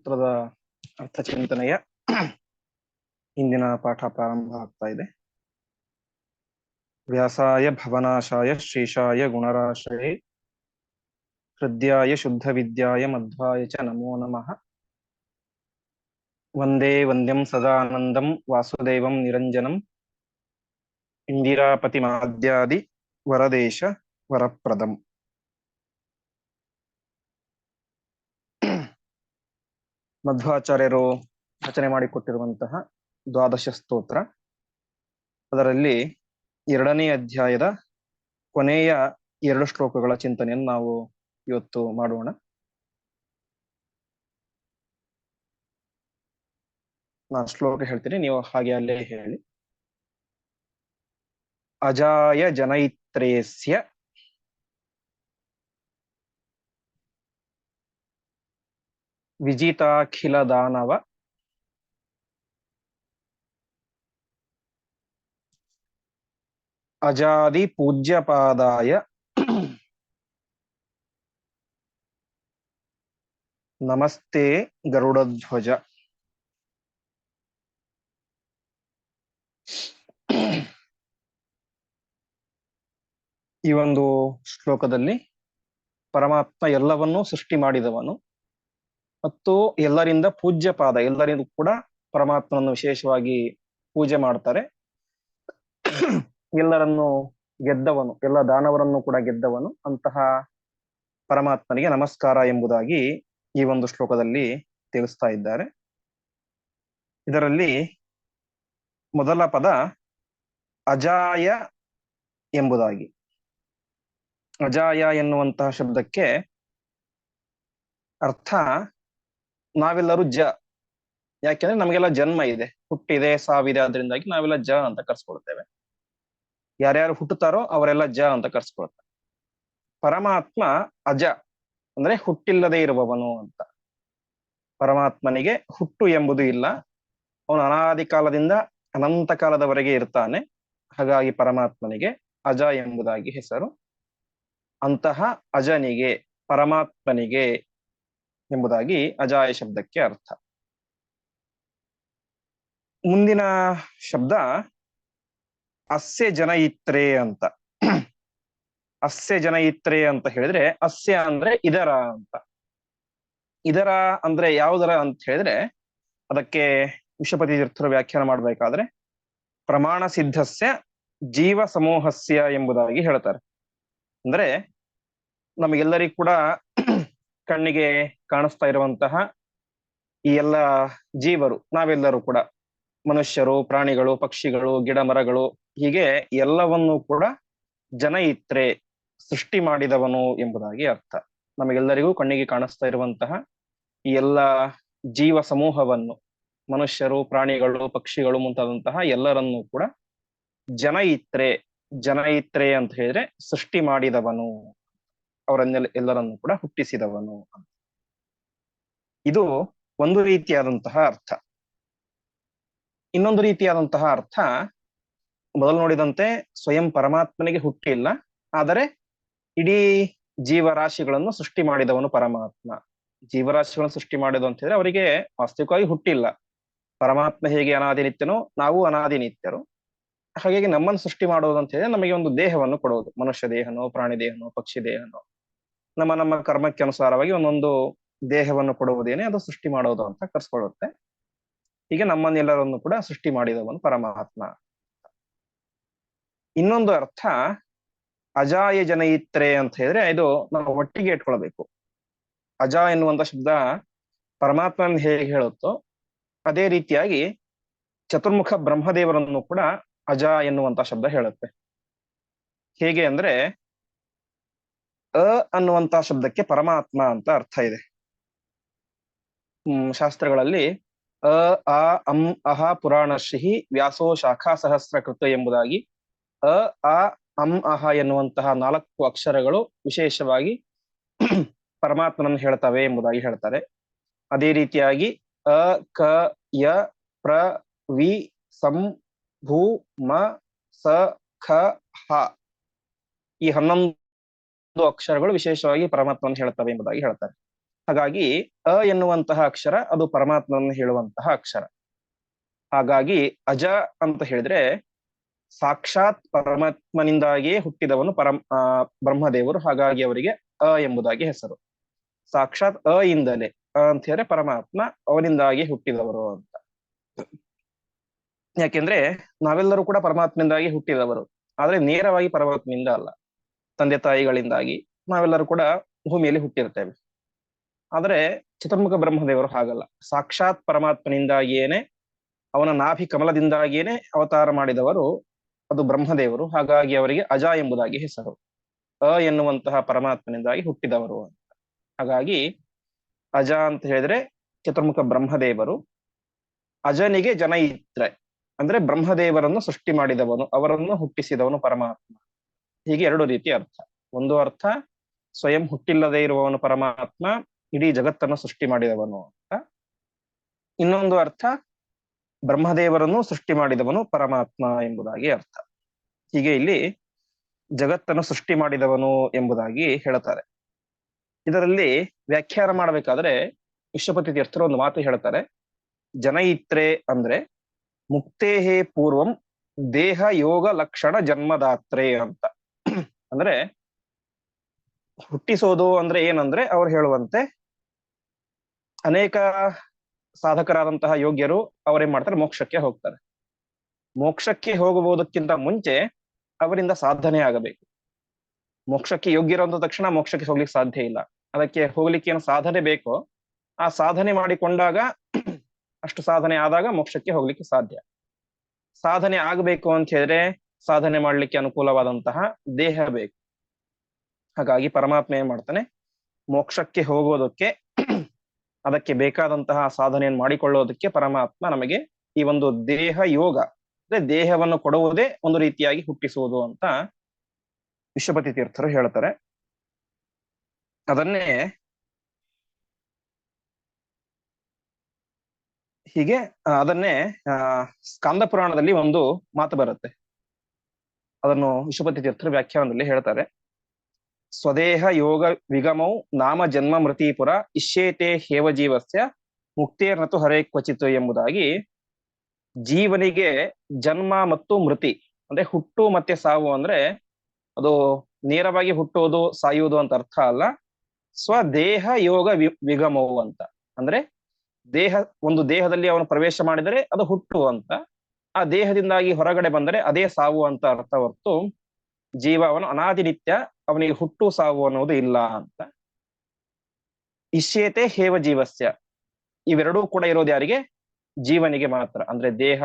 ಸೂತ್ರದ ಅರ್ಥ ಚಿಂತನೆಯ ಇಂದಿನ ಪಾಠ ಪ್ರಾರಂಭ ಆಗ್ತಾ ಇದೆ. ವ್ಯಾಸಾಯ ಭವನಾಶಾಯ ಶ್ರೀಶಾಯ ಗುಣರಾಶಯೇ ಹೃದಯಾಯ ಶುದ್ಧ ವಿದ್ಯಾಯ ಮಧ್ವಾಯ ಚ ನಮೋ ನಮಃ. ವಂದೇ ವಂದ್ಯಂ ಸದಾನಂದಂ ವಾಸುದೇವಂ ನಿರಂಜನಂ. ಇಂದಿರಾಪತಿಮಾದ್ಯಾದಿ ವರದೇಶ ವರಪ್ರದಂ. ಮಧ್ವಾಚಾರ್ಯರು ರಚನೆ ಮಾಡಿಕೊಟ್ಟಿರುವಂತಹ ದ್ವಾದಶ ಸ್ತೋತ್ರ. ಅದರಲ್ಲಿ ಎರಡನೇ ಅಧ್ಯಾಯದ ಕೊನೆಯ ಎರಡು ಶ್ಲೋಕಗಳ ಚಿಂತನೆಯನ್ನು ನಾವು ಇವತ್ತು ಮಾಡೋಣ. ನಾನು ಶ್ಲೋಕ ಹೇಳ್ತೀನಿ, ನೀವು ಹಾಗೆ ಅಲ್ಲೇ ಹೇಳಿ. ಅಜಾಯ ಜನೈತ್ರೇಸ್ಯ ವಿಜಿತಾಖಿಲ ದಾನವ ಅಜಾದಿ ಪೂಜ್ಯಪಾದಾಯ ನಮಸ್ತೆ ಗರುಡಧ್ವಜ. ಈ ಒಂದು ಶ್ಲೋಕದಲ್ಲಿ ಪರಮಾತ್ಮ ಎಲ್ಲವನ್ನೂ ಸೃಷ್ಟಿ ಮಾಡಿದವನು. ಮತ್ತು ಎಲ್ಲರಿಂದ ಪೂಜ್ಯ ಪಾದ ಎಲ್ಲರಿಗೂ ಕೂಡ ಪರಮಾತ್ಮನನ್ನು ವಿಶೇಷವಾಗಿ ಪೂಜೆ ಮಾಡ್ತಾರೆ. ಎಲ್ಲರನ್ನು ಗೆದ್ದವನು, ಎಲ್ಲ ದಾನವರನ್ನು ಕೂಡ ಗೆದ್ದವನು, ಅಂತಹ ಪರಮಾತ್ಮನಿಗೆ ನಮಸ್ಕಾರ ಎಂಬುದಾಗಿ ಈ ಒಂದು ಶ್ಲೋಕದಲ್ಲಿ ತಿಳಿಸ್ತಾ ಇದ್ದಾರೆ. ಇದರಲ್ಲಿ ಮೊದಲ ಪದ ಅಜಾಯ ಎಂಬುದಾಗಿ. ಅಜಾಯ ಎನ್ನುವಂತಹ ಶಬ್ದಕ್ಕೆ ಅರ್ಥ ನಾವೆಲ್ಲರೂ ಜ. ಯಾಕೆಂದ್ರೆ ನಮಗೆಲ್ಲ ಜನ್ಮ ಇದೆ. ಹುಟ್ಟಿದೆ, ಸಾವಿದೆ ಅದರಿಂದಾಗಿ ನಾವೆಲ್ಲ ಜ ಅಂತ ಕರ್ಸ್ಕೊಳ್ತೇವೆ. ಯಾರ್ಯಾರು ಹುಟ್ಟುತ್ತಾರೋ ಅವರೆಲ್ಲ ಜ ಅಂತ ಕರ್ಸ್ಕೊಳ್ತಾರೆ. ಪರಮಾತ್ಮ ಅಜ, ಅಂದ್ರೆ ಹುಟ್ಟಿಲ್ಲದೆ ಇರುವವನು ಅಂತ. ಪರಮಾತ್ಮನಿಗೆ ಹುಟ್ಟು ಎಂಬುದು ಇಲ್ಲ. ಅವನು ಅನಾದಿ ಕಾಲದಿಂದ ಅನಂತ ಕಾಲದವರೆಗೆ ಇರ್ತಾನೆ. ಹಾಗಾಗಿ ಪರಮಾತ್ಮನಿಗೆ ಅಜ ಎಂಬುದಾಗಿ ಹೆಸರು. ಅಂತಹ ಅಜನಿಗೆ, ಪರಮಾತ್ಮನಿಗೆ ಎಂಬುದಾಗಿ ಅಜಾಯ ಶಬ್ದಕ್ಕೆ ಅರ್ಥ. ಮುಂದಿನ ಶಬ್ದ ಅಸ್ಯ ಜನಯಿತ್ರೆ ಅಂತ. ಅಸ್ಯ ಜನಯಿತ್ರೆ ಅಂತ ಹೇಳಿದ್ರೆ ಅಸ್ಯ ಅಂದ್ರೆ ಇದರ ಅಂತ. ಇದರ ಅಂದ್ರೆ ಯಾವುದರ ಅಂತ ಹೇಳಿದ್ರೆ ಅದಕ್ಕೆ ವಿಶ್ವಪತಿ ತೀರ್ಥರು ವ್ಯಾಖ್ಯಾನ ಮಾಡ್ಬೇಕಾದ್ರೆ ಪ್ರಮಾಣ ಸಿದ್ಧಸ್ಯ ಜೀವ ಸಮೂಹಸ್ಯ ಎಂಬುದಾಗಿ ಹೇಳ್ತಾರೆ. ಅಂದ್ರೆ ನಮಗೆಲ್ಲರಿಗೂ ಕೂಡ ಕಣ್ಣಿಗೆ ಕಾಣಿಸ್ತಾ ಇರುವಂತಹ ಈ ಎಲ್ಲ ಜೀವರು, ನಾವೆಲ್ಲರೂ ಕೂಡ ಮನುಷ್ಯರು, ಪ್ರಾಣಿಗಳು, ಪಕ್ಷಿಗಳು, ಗಿಡ ಮರಗಳು, ಹೀಗೆ ಎಲ್ಲವನ್ನೂ ಕೂಡ ಜನ ಇತ್ರೆ ಸೃಷ್ಟಿ ಮಾಡಿದವನು ಎಂಬುದಾಗಿ ಅರ್ಥ. ನಮಗೆಲ್ಲರಿಗೂ ಕಣ್ಣಿಗೆ ಕಾಣಿಸ್ತಾ ಇರುವಂತಹ ಈ ಎಲ್ಲ ಜೀವ ಸಮೂಹವನ್ನು, ಮನುಷ್ಯರು, ಪ್ರಾಣಿಗಳು, ಪಕ್ಷಿಗಳು ಮುಂತಾದಂತಹ ಎಲ್ಲರನ್ನೂ ಕೂಡ ಜನ ಇತ್ರೆ ಜನ ಇತ್ರೆ ಅಂತ ಹೇಳಿದ್ರೆ ಸೃಷ್ಟಿ ಮಾಡಿದವನು ಅವರನ್ನೆಲ್ಲ ಎಲ್ಲರನ್ನು ಕೂಡ ಹುಟ್ಟಿಸಿದವನು ಅಂತ. ಇದು ಒಂದು ರೀತಿಯಾದಂತಹ ಅರ್ಥ. ಇನ್ನೊಂದು ರೀತಿಯಾದಂತಹ ಅರ್ಥ, ಮೊದಲು ನೋಡಿದಂತೆ ಸ್ವಯಂ ಪರಮಾತ್ಮನಿಗೆ ಹುಟ್ಟಿಲ್ಲ, ಆದರೆ ಇಡೀ ಜೀವರಾಶಿಗಳನ್ನು ಸೃಷ್ಟಿ ಮಾಡಿದವನು ಪರಮಾತ್ಮ. ಜೀವರಾಶಿಗಳನ್ನು ಸೃಷ್ಟಿ ಮಾಡಿದ ಅಂತ ಹೇಳಿದ್ರೆ ಅವರಿಗೆ ವಾಸ್ತವಿಕವಾಗಿ ಹುಟ್ಟಿಲ್ಲ. ಪರಮಾತ್ಮ ಹೇಗೆ ಅನಾದಿ ನಿತ್ಯನೋ ನಾವು ಅನಾದಿ ನಿತ್ಯರು ಹಾಗಾಗಿ ನಮ್ಮನ್ನು ಸೃಷ್ಟಿ ಮಾಡೋದು ಅಂತ ಹೇಳಿದ್ರೆ ನಮಗೆ ಒಂದು ದೇಹವನ್ನು ಕೊಡುವುದು. ಮನುಷ್ಯ ದೇಹನೋ ಪ್ರಾಣಿ ದೇಹನೋ ಪಕ್ಷಿ ದೇಹನೋ. ನಮ್ಮ ನಮ್ಮ ಕರ್ಮಕ್ಕೆ ಅನುಸಾರವಾಗಿ ಒಂದೊಂದು ದೇಹವನ್ನು ಕೊಡುವುದೇನೆ ಅದು ಸೃಷ್ಟಿ ಮಾಡೋದು ಅಂತ ಕರ್ಸ್ಕೊಳ್ಳುತ್ತೆ. ಹೀಗೆ ನಮ್ಮನ್ನೆಲ್ಲರನ್ನು ಕೂಡ ಸೃಷ್ಟಿ ಮಾಡಿದವನು ಪರಮಾತ್ಮ. ಇನ್ನೊಂದು ಅರ್ಥ, ಅಜಾಯ ಜನಯಿತ್ರೆ ಅಂತ ಹೇಳಿದ್ರೆ ಇದು ನಾವು ಒಟ್ಟಿಗೆ ಇಟ್ಕೊಳ್ಬೇಕು. ಅಜ ಎನ್ನುವಂತ ಶಬ್ದ ಪರಮಾತ್ಮನ ಹೇಗೆ ಹೇಳುತ್ತೋ ಅದೇ ರೀತಿಯಾಗಿ ಚತುರ್ಮುಖ ಬ್ರಹ್ಮದೇವರನ್ನು ಕೂಡ ಅಜ ಎನ್ನುವಂತ ಶಬ್ದ ಹೇಳುತ್ತೆ. ಹೇಗೆ ಅಂದ್ರೆ ಅ ಅನ್ನುವಂತ ಶಬ್ದಕ್ಕೆ ಪರಮಾತ್ಮ ಅಂತ ಅರ್ಥ ಇದೆ. ಹ್ಮ್, ಶಾಸ್ತ್ರಗಳಲ್ಲಿ ಅ, ಆ, ಅಂ, ಅಹ ಪುರಾಣಶ್ರೀ ವ್ಯಾಸೋ, ಶಾಖಾ ಸಹಸ್ರ ಕೃತ ಎಂಬುದಾಗಿ ಅ, ಆ, ಅಂ, ಅಹ ಎನ್ನುವಂತಹ ನಾಲ್ಕು ಅಕ್ಷರಗಳು ವಿಶೇಷವಾಗಿ ಪರಮಾತ್ಮನನ್ನು ಹೇಳ್ತವೆ ಎಂಬುದಾಗಿ ಹೇಳ್ತಾರೆ. ಅದೇ ರೀತಿಯಾಗಿ ಅ, ಕ, ಯ, ಪ್ರ, ವಿ, ಸಂ, ಭೂ, ಮ, ಸ, ಖ, ಹ ಈ ಹನ್ನೊಂದು ಅಕ್ಷರಗಳು ವಿಶೇಷವಾಗಿ ಪರಮಾತ್ಮನ ಹೇಳ್ತವೆ ಎಂಬುದಾಗಿ ಹೇಳ್ತಾರೆ. ಹಾಗಾಗಿ, ಅ ಎನ್ನುವಂತಹ ಅಕ್ಷರ ಅದು ಪರಮಾತ್ಮನನ್ನು ಹೇಳುವಂತಹ ಅಕ್ಷರ. ಹಾಗಾಗಿ, ಅಜ ಅಂತ ಹೇಳಿದ್ರೆ ಸಾಕ್ಷಾತ್ ಪರಮಾತ್ಮನಿಂದಾಗಿಯೇ ಹುಟ್ಟಿದವನು ಪರಮ ಬ್ರಹ್ಮದೇವರು, ಹಾಗಾಗಿ ಅವರಿಗೆ ಅ ಎಂಬುದಾಗಿ ಹೆಸರು. ಸಾಕ್ಷಾತ್ ಅ ಇಂದಲೇ, ಅ ಅಂತ ಹೇಳಿದ್ರೆ ಪರಮಾತ್ಮ ಅವನಿಂದಾಗಿ ಹುಟ್ಟಿದವರು ಅಂತ. ಯಾಕೆಂದ್ರೆ ನಾವೆಲ್ಲರೂ ಕೂಡ ಪರಮಾತ್ಮನಿಂದಾಗಿ ಹುಟ್ಟಿದವರು. ಆದ್ರೆ ನೇರವಾಗಿ ಪರಮಾತ್ಮನಿಂದ ಅಲ್ಲ. ತಂದೆ ತಾಯಿಗಳಿಂದಾಗಿ ನಾವೆಲ್ಲರೂ ಕೂಡ ಭೂಮಿಯಲ್ಲಿ ಹುಟ್ಟಿರ್ತೇವೆ ಆದರೆ ಚತುರ್ಮುಖ ಬ್ರಹ್ಮದೇವರು ಹಾಗಲ್ಲ. ಸಾಕ್ಷಾತ್ ಪರಮಾತ್ಮನಿಂದಾಗಿಯೇನೆ, ಅವನ ನಾಭಿ ಕಮಲದಿಂದಾಗಿಯೇನೆ ಅವತಾರ ಮಾಡಿದವರು ಅದು ಬ್ರಹ್ಮದೇವರು. ಹಾಗಾಗಿ ಅವರಿಗೆ ಅಜ ಎಂಬುದಾಗಿ ಹೆಸರು. ಅ ಎನ್ನುವಂತಹ ಪರಮಾತ್ಮನಿಂದಾಗಿ ಹುಟ್ಟಿದವರು ಅಂತ. ಹಾಗಾಗಿ ಅಜ ಅಂತ ಹೇಳಿದ್ರೆ ಚತುರ್ಮುಖ ಬ್ರಹ್ಮದೇವರು. ಅಜನಿಗೆ ಜನ ಇದ್ರೆ, ಅಂದ್ರೆ ಬ್ರಹ್ಮದೇವರನ್ನು ಸೃಷ್ಟಿ ಮಾಡಿದವನು, ಅವರನ್ನು ಹುಟ್ಟಿಸಿದವನು ಪರಮಾತ್ಮ. ಹೀಗೆ ಎರಡು ರೀತಿ ಅರ್ಥ. ಒಂದು ಅರ್ಥ, ಸ್ವಯಂ ಹುಟ್ಟಿಲ್ಲದೆ ಇರುವವನು ಪರಮಾತ್ಮ, ಇಡೀ ಜಗತ್ತನ್ನು ಸೃಷ್ಟಿ ಮಾಡಿದವನು ಅಂತ. ಇನ್ನೊಂದು ಅರ್ಥ, ಬ್ರಹ್ಮದೇವರನ್ನು ಸೃಷ್ಟಿ ಮಾಡಿದವನು ಪರಮಾತ್ಮ ಎಂಬುದಾಗಿ ಅರ್ಥ. ಹೀಗೆ ಇಲ್ಲಿ ಜಗತ್ತನ್ನು ಸೃಷ್ಟಿ ಮಾಡಿದವನು ಎಂಬುದಾಗಿ ಹೇಳ್ತಾರೆ. ಇದರಲ್ಲಿ ವ್ಯಾಖ್ಯಾನ ಮಾಡಬೇಕಾದ್ರೆ ವಿಶ್ವಪತಿ ತೀರ್ಥರು ಒಂದು ಮಾತು ಹೇಳ್ತಾರೆ. ಜನಯಿತ್ರೆ ಅಂದ್ರೆ ಮುಕ್ತೇಹೇ ಪೂರ್ವಂ ದೇಹ ಯೋಗ ಲಕ್ಷಣ ಜನ್ಮದಾತ್ರೆ ಅಂತ. ಅಂದ್ರೆ ಹುಟ್ಟಿಸೋದು ಅಂದ್ರೆ ಏನಂದ್ರೆ ಅವ್ರು ಹೇಳುವಂತೆ ಅನೇಕ ಸಾಧಕರಾದಂತಹ ಯೋಗ್ಯರು ಅವರೇನ್ ಮಾಡ್ತಾರೆ? ಮೋಕ್ಷಕ್ಕೆ ಹೋಗ್ತಾರೆ. ಮೋಕ್ಷಕ್ಕೆ ಹೋಗುವುದಕ್ಕಿಂತ ಮುಂಚೆ ಅವರಿಂದ ಸಾಧನೆ ಆಗಬೇಕು. ಮೋಕ್ಷಕ್ಕೆ ಯೋಗ್ಯರು ತಕ್ಷಣ ಮೋಕ್ಷಕ್ಕೆ ಹೋಗ್ಲಿಕ್ಕೆ ಸಾಧ್ಯ ಇಲ್ಲ. ಅದಕ್ಕೆ ಹೋಗ್ಲಿಕ್ಕೆ ಏನು ಸಾಧನೆ ಬೇಕೋ ಆ ಸಾಧನೆ ಮಾಡಿಕೊಂಡಾಗ ಅಷ್ಟು ಸಾಧನೆ ಆದಾಗ ಮೋಕ್ಷಕ್ಕೆ ಹೋಗ್ಲಿಕ್ಕೆ ಸಾಧ್ಯ. ಸಾಧನೆ ಆಗಬೇಕು ಅಂತ ಹೇಳಿದ್ರೆ ಸಾಧನೆ ಮಾಡಲಿಕ್ಕೆ ಅನುಕೂಲವಾದಂತಹ ದೇಹ ಬೇಕು. ಹಾಗಾಗಿ ಪರಮಾತ್ಮ ಏನ್ ಮಾಡ್ತಾನೆ, ಮೋಕ್ಷಕ್ಕೆ ಹೋಗೋದಕ್ಕೆ, ಅದಕ್ಕೆ ಬೇಕಾದಂತಹ ಸಾಧನೆಯನ್ನು ಮಾಡಿಕೊಳ್ಳೋದಕ್ಕೆ ಪರಮಾತ್ಮ ನಮಗೆ ಈ ಒಂದು ದೇಹ ಯೋಗ, ಅಂದ್ರೆ ದೇಹವನ್ನು ಕೊಡುವುದೇ ಒಂದು ರೀತಿಯಾಗಿ ಹುಟ್ಟಿಸುವುದು ಅಂತ ವಿಶ್ವಪತಿ ತೀರ್ಥರು ಹೇಳ್ತಾರೆ. ಅದನ್ನೇ ಹೀಗೆ, ಅದನ್ನೇ ಸ್ಕಂದ ಪುರಾಣದಲ್ಲಿ ಒಂದು ಮಾತು ಬರುತ್ತೆ. ಅದನ್ನು ವಿಶ್ವಪತಿ ತೀರ್ಥರ ವ್ಯಾಖ್ಯಾನದಲ್ಲಿ ಹೇಳ್ತಾರೆ. ಸ್ವದೇಹ ಯೋಗ ವಿಗಮೌ ನಾಮ ಜನ್ಮ ಮೃತಿಪುರ ಇಶ್ಯೇತೆ ಹೇವ ಜೀವಸ್ಯ ಮುಕ್ತೇರ್ನತು ಹರೇ ಕ್ವಚಿತ್ ಎಂಬುದಾಗಿ ಜೀವನಿಗೆ ಜನ್ಮ ಮತ್ತು ಮೃತಿ ಅಂದ್ರೆ ಹುಟ್ಟು ಮತ್ತೆ ಸಾವು ಅಂದ್ರೆ ಅದು ನೇರವಾಗಿ ಹುಟ್ಟುವುದು ಸಾಯುವುದು ಅಂತ ಅರ್ಥ ಅಲ್ಲ. ಸ್ವದೇಹ ಯೋಗ ವಿ ವಿಗಮವು ಅಂತ ಅಂದ್ರೆ ದೇಹ, ಒಂದು ದೇಹದಲ್ಲಿ ಅವನು ಪ್ರವೇಶ ಮಾಡಿದರೆ ಅದು ಹುಟ್ಟು ಅಂತ. ಆ ದೇಹದಿಂದಾಗಿ ಹೊರಗಡೆ ಬಂದರೆ ಅದೇ ಸಾವು ಅಂತ ಅರ್ಥ ಹೊರತು ಜೀವ ಅವನು ಅನಾದಿನಿತ್ಯ ಅವನಿಗೆ ಹುಟ್ಟು ಸಾವು ಅನ್ನೋದು ಇಲ್ಲ ಅಂತ. ಇಶ್ಯೇತೆ ಹೇವ ಜೀವಸ್ಯ. ಇವೆರಡೂ ಕೂಡ ಇರೋದು ಯಾರಿಗೆ? ಜೀವನಿಗೆ ಮಾತ್ರ. ಅಂದ್ರೆ ದೇಹ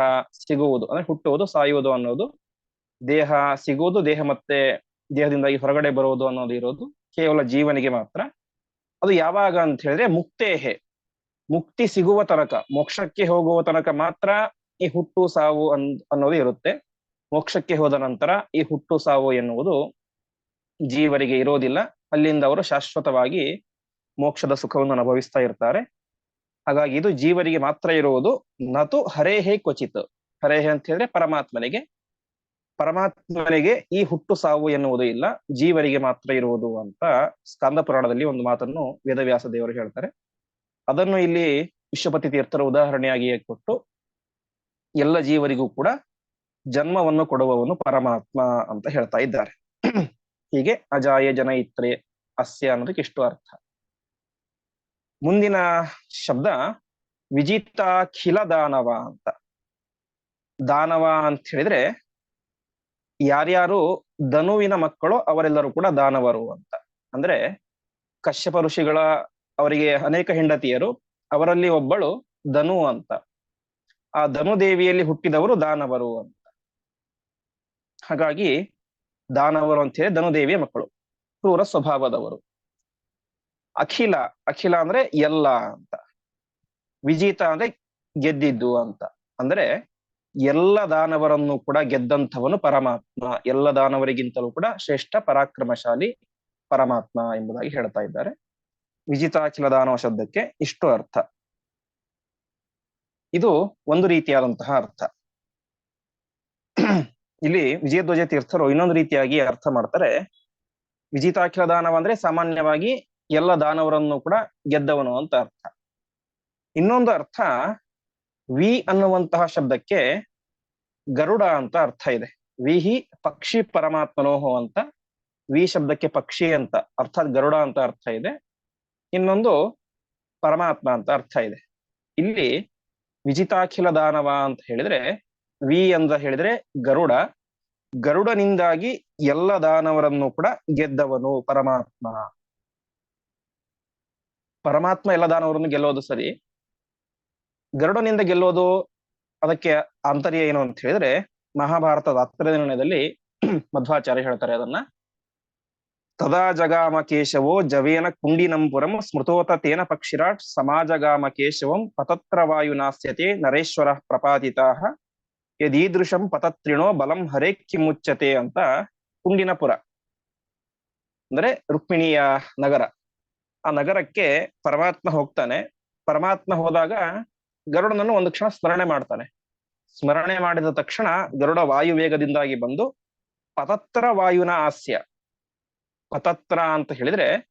ಸಿಗುವುದು, ಅಂದ್ರೆ ಹುಟ್ಟುವುದು, ಸಾಯುವುದು ಅನ್ನೋದು. ದೇಹ ಸಿಗುವುದು, ದೇಹ ಮತ್ತೆ ದೇಹದಿಂದಾಗಿ ಹೊರಗಡೆ ಬರುವುದು ಅನ್ನೋದು ಇರೋದು. ಕೇವಲ ಜೀವನಿಗೆ ಮಾತ್ರ. ಅದು ಯಾವಾಗ ಅಂತ ಹೇಳಿದ್ರೆ ಮುಕ್ತೇಹೆ. ಮುಕ್ತಿ ಸಿಗುವ ತನಕ, ಮೋಕ್ಷಕ್ಕೆ ಹೋಗುವ ತನಕ ಮಾತ್ರ ಈ ಹುಟ್ಟು ಸಾವು ಅನ್, ಅನ್ನೋದು ಇರುತ್ತೆ. ಮೋಕ್ಷಕ್ಕೆ ಹೋದ ನಂತರ ಈ ಹುಟ್ಟು ಸಾವು ಎನ್ನುವುದು ಜೀವರಿಗೆ ಇರೋದಿಲ್ಲ. ಅಲ್ಲಿಂದ ಅವರು ಶಾಶ್ವತವಾಗಿ ಮೋಕ್ಷದ ಸುಖವನ್ನು ಅನುಭವಿಸ್ತಾ ಇರ್ತಾರೆ. ಹಾಗಾಗಿ ಇದು ಜೀವರಿಗೆ ಮಾತ್ರ ಇರುವುದು. ನತು ಹರೇಹೇ ಕ್ವಚಿತ್. ಹರೇಹೆ ಅಂತ ಹೇಳಿದ್ರೆ ಪರಮಾತ್ಮನಿಗೆ. ಪರಮಾತ್ಮನಿಗೆ ಈ ಹುಟ್ಟು ಸಾವು ಎನ್ನುವುದು ಇಲ್ಲ. ಜೀವರಿಗೆ ಮಾತ್ರ ಇರುವುದು ಅಂತ ಸ್ಕಂದ ಪುರಾಣದಲ್ಲಿ ಒಂದು ಮಾತನ್ನು ವೇದವ್ಯಾಸ ದೇವರು ಹೇಳ್ತಾರೆ. ಅದನ್ನು ಇಲ್ಲಿ ವಿಶ್ವಪತಿ ತೀರ್ಥರ ಉದಾಹರಣೆಯಾಗಿ ಕೊಟ್ಟು ಎಲ್ಲ ಜೀವರಿಗೂ ಕೂಡ ಜನ್ಮವನ್ನು ಕೊಡುವವನು ಪರಮಾತ್ಮ ಅಂತ ಹೇಳ್ತಾ ಇದ್ದಾರೆ. ಹೀಗೆ ಅಜಾಯ ಜನ ಇತ್ರೆ ಅಸ್ಯ ಅನ್ನೋದಕ್ಕೆ ಇಷ್ಟು ಅರ್ಥ. ಮುಂದಿನ ಶಬ್ದ ವಿಜಿತಾಖಿಲ ದಾನವ ಅಂತ. ದಾನವ ಅಂತ ಹೇಳಿದ್ರೆ ಯಾರ್ಯಾರು ಧನುವಿನ ಮಕ್ಕಳು ಅವರೆಲ್ಲರೂ ಕೂಡ ದಾನವರು ಅಂತ. ಅಂದ್ರೆ ಕಶ್ಯಪ ಋಷಿಗಳ ಅವರಿಗೆ ಅನೇಕ ಹೆಂಡತಿಯರು ಅವರಲ್ಲಿ ಒಬ್ಬಳು ಧನು ಅಂತ. ಆ ಧನುದೇವಿಯಲ್ಲಿ ಹುಟ್ಟಿದವರು ದಾನವರು ಅಂತ. ಹಾಗಾಗಿ ದಾನವರು ಅಂತ ಹೇಳಿ ಧನುದೇವಿಯ ಮಕ್ಕಳು, ಕ್ರೂರ ಸ್ವಭಾವದವರು. ಅಖಿಲ ಅಖಿಲ ಅಂದ್ರೆ ಎಲ್ಲ ಅಂತ. ವಿಜೇತ ಅಂದ್ರೆ ಗೆದ್ದಿದ್ದು ಅಂತ. ಅಂದ್ರೆ ಎಲ್ಲ ದಾನವರನ್ನು ಕೂಡ ಗೆದ್ದಂಥವನು ಪರಮಾತ್ಮ, ಎಲ್ಲ ದಾನವರಿಗಿಂತಲೂ ಕೂಡ ಶ್ರೇಷ್ಠ, ಪರಾಕ್ರಮಶಾಲಿ ಪರಮಾತ್ಮ ಎಂಬುದಾಗಿ ಹೇಳ್ತಾ ಇದ್ದಾರೆ. ವಿಜಿತಾಖಿಲ ದಾನವ ಶಬ್ದಕ್ಕೆ ಇಷ್ಟು ಅರ್ಥ. ಇದು ಒಂದು ರೀತಿಯಾದಂತಹ ಅರ್ಥ. ಇಲ್ಲಿ ವಿಜಯಧ್ವಜ ತೀರ್ಥರು ಇನ್ನೊಂದು ರೀತಿಯಾಗಿ ಅರ್ಥ ಮಾಡ್ತಾರೆ. ವಿಜಿತಾಖಿಲ ದಾನವ ಅಂದ್ರೆ ಸಾಮಾನ್ಯವಾಗಿ ಎಲ್ಲ ದಾನವರನ್ನು ಕೂಡ ಗೆದ್ದವನು ಅಂತ ಅರ್ಥ. ಇನ್ನೊಂದು ಅರ್ಥ ವಿ ಅನ್ನುವಂತಹ ಶಬ್ದಕ್ಕೆ ಗರುಡ ಅಂತ ಅರ್ಥ ಇದೆ. ವಿಹಿ ಪಕ್ಷಿ ಪರಮಾತ್ಮನೋಹೋ ಅಂತ, ವಿ ಶಬ್ದಕ್ಕೆ ಪಕ್ಷಿ ಅಂತ ಅರ್ಥಾತ್ ಗರುಡ ಅಂತ ಅರ್ಥ ಇದೆ. ಇನ್ನೊಂದು ಪರಮಾತ್ಮ ಅಂತ ಅರ್ಥ ಇದೆ. ಇಲ್ಲಿ ವಿಜಿತಾಖಿಲ ದಾನವ ಅಂತ ಹೇಳಿದ್ರೆ, ವಿ ಅಂತ ಹೇಳಿದ್ರೆ ಗರುಡ. ಗರುಡನಿಂದಾಗಿ ಎಲ್ಲ ದಾನವರನ್ನು ಕೂಡ ಗೆದ್ದವನು ಪರಮಾತ್ಮ. ಪರಮಾತ್ಮ ಎಲ್ಲ ದಾನವರನ್ನು ಗೆಲ್ಲೋದು ಸರಿ. ಗರುಡನಿಂದ ಗೆಲ್ಲೋದು ಅದಕ್ಕೆ ಆಂತರ್ಯ ಏನು ಅಂತ ಹೇಳಿದ್ರೆ, ಮಹಾಭಾರತದ ಹತ್ತರ ನಿರ್ಣಯದಲ್ಲಿ ಮಧ್ವಾಚಾರ್ಯ ಹೇಳ್ತಾರೆ ಅದನ್ನ. ತದಾ ಜಗಾಮ ಕೇಶವೋ ಜವೇನ ಕುಂಡಿನಂಪುರಂ ಸ್ಮೃತೋತ ತೇನ ಪಕ್ಷಿರಾಟ್ ಸಮಾಜಗಾಮ ಕೇಶವಂ ಪತತ್ರ ವಾಯುನಾಸ್ಯತೆ ನರೇಶ್ವರ ಪ್ರಪಾದಿತಾ ಯದೀದೃಶಂ ಪತತ್ರಿಣೋ ಬಲಂ ಹರೇ ಕಿಮುಚ್ಚತೆ ಅಂತ ಕುಂಡಿನಪುರ. ಅಂದ್ರೆ ರುಕ್ಮಿಣಿಯ ನಗರ. ಆ ನಗರಕ್ಕೆ ಪರಮಾತ್ಮ ಹೋಗ್ತಾನೆ. ಪರಮಾತ್ಮ ಹೋದಾಗ ಗರುಡನನ್ನು ಒಂದು ಕ್ಷಣ ಸ್ಮರಣೆ ಮಾಡ್ತಾನೆ. ಸ್ಮರಣೆ ಮಾಡಿದ ತಕ್ಷಣ ಗರುಡ ವಾಯು ವೇಗದಿಂದಾಗಿ ಬಂದು ಪತತ್ರ ವಾಯುನ ಹಾಸ್ಯ ಪತತ್ರ ಅಂತ ಹೇಳಿದ್ರೆ,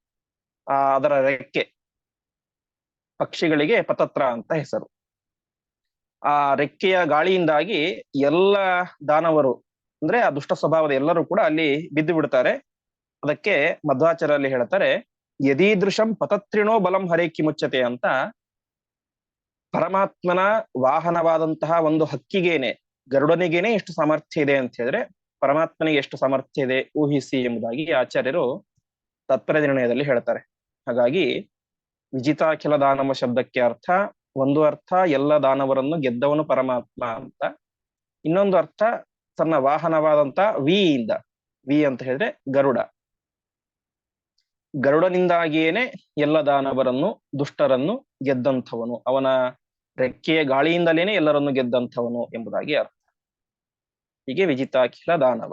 ಆ, ಅದರ ರೆಕ್ಕೆ, ಪಕ್ಷಿಗಳಿಗೆ ಪತತ್ರ ಅಂತ ಹೆಸರು. ಆ ರೆಕ್ಕೆಯ ಗಾಳಿಯಿಂದಾಗಿ ಎಲ್ಲ ದಾನವರು, ಅಂದ್ರೆ ಆ ದುಷ್ಟ ಸ್ವಭಾವದ ಎಲ್ಲರೂ ಕೂಡ ಅಲ್ಲಿ ಬಿದ್ದು ಬಿಡ್ತಾರೆ. ಅದಕ್ಕೆ ಮಧ್ವಾಚಾರ್ಯಲ್ಲಿ ಹೇಳ್ತಾರೆ, ಯದೀದೃಶಂ ಪತತ್ರಿಣೋ ಬಲಂ ಹರೇಕಿ ಮುಚ್ಚತೆ ಅಂತ. ಪರಮಾತ್ಮನ ವಾಹನವಾದಂತಹ ಒಂದು ಹಕ್ಕಿಗೇನೆ, ಗರುಡನಿಗೇನೆ ಎಷ್ಟು ಸಾಮರ್ಥ್ಯ ಇದೆ ಅಂತ ಹೇಳಿದ್ರೆ ಪರಮಾತ್ಮನಿಗೆ ಎಷ್ಟು ಸಾಮರ್ಥ್ಯ ಇದೆ ಊಹಿಸಿ ಎಂಬುದಾಗಿ ಆಚಾರ್ಯರು ತತ್ಪರ ನಿರ್ಣಯದಲ್ಲಿ ಹೇಳ್ತಾರೆ. ಹಾಗಾಗಿ ವಿಜಿತಾಖಿಲ ದಾನವ ಶಬ್ದಕ್ಕೆ ಅರ್ಥ, ಒಂದು ಅರ್ಥ, ಎಲ್ಲ ದಾನವರನ್ನು ಗೆದ್ದವನು ಪರಮಾತ್ಮ ಅಂತ. ಇನ್ನೊಂದು ಅರ್ಥ, ತನ್ನ ವಾಹನವಾದಂತ ವಿ ಇಂದ, ವಿ ಅಂತ ಹೇಳಿದ್ರೆ ಗರುಡ. ಗರುಡನಿಂದಾಗಿಯೇನೆ ಎಲ್ಲ ದಾನವರನ್ನು, ದುಷ್ಟರನ್ನು ಗೆದ್ದಂಥವನು. ಅವನ ರೆಕ್ಕೆಯ ಗಾಳಿಯಿಂದಲೇನೆ ಎಲ್ಲರನ್ನು ಗೆದ್ದಂಥವನು ಎಂಬುದಾಗಿ ಅರ್ಥ. ಹೀಗೆ ವಿಜಿತಾಖಿಲ ದಾನವ.